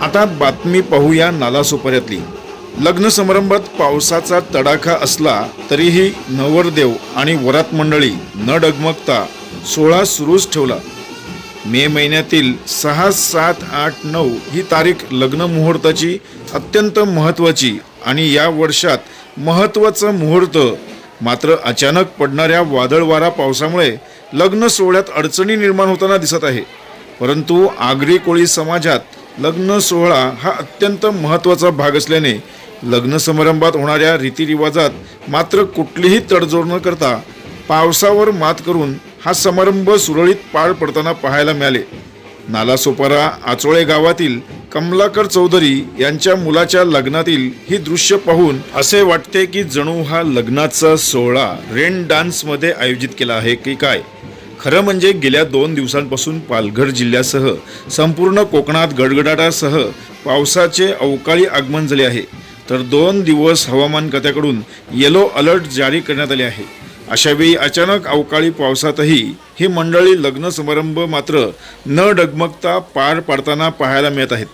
आता बातमी पाहूया नालासोपाऱ्यातली लग्न समारंभात पावसाचा तडाखा असला तरीही नवरदेव आणि वरात मंडळी न डगमगता सोहळा सुरूच ठेवला. मे महिन्यातील सहा सात आठ नऊ ही तारीख लग्न मुहूर्ताची अत्यंत महत्त्वाची आणि या वर्षात महत्त्वाचं मुहूर्त. मात्र अचानक पडणाऱ्या वादळवारा पावसामुळे लग्न सोहळ्यात अडचणी निर्माण होताना दिसत आहे. परंतु आगरी कोळी समाजात लग्न सोहळा हा अत्यंत महत्त्वाचा भाग असल्याने लग्न समारंभात होणाऱ्या रीतिरिवाजात मात्र कुठलीही तडजोड न करता पावसावर मात करून हा समारंभ सुरळीत पार पडताना पाहायला मिळाले. नालासोपारा आचोळे गावातील कमलाकर चौधरी यांच्या मुलाच्या लग्नातील ही दृश्य पाहून असे वाटते की जणू हा लग्नाचा सोहळा रेन डान्समध्ये आयोजित केला आहे की काय? खरं म्हणजे गेल्या दोन दिवसांपासून पालघर जिल्ह्यासह संपूर्ण कोकणात गडगडाटासह पावसाचे अवकाळी आगमन झाले आहे. तर दोन दिवस हवामान खात्याकडून येलो अलर्ट जारी करण्यात आले आहे. अशावेळी अचानक अवकाळी पावसातही ही मंडळी लग्न समारंभ मात्र न डगमगता पार पाडताना पाहायला मिळत आहेत.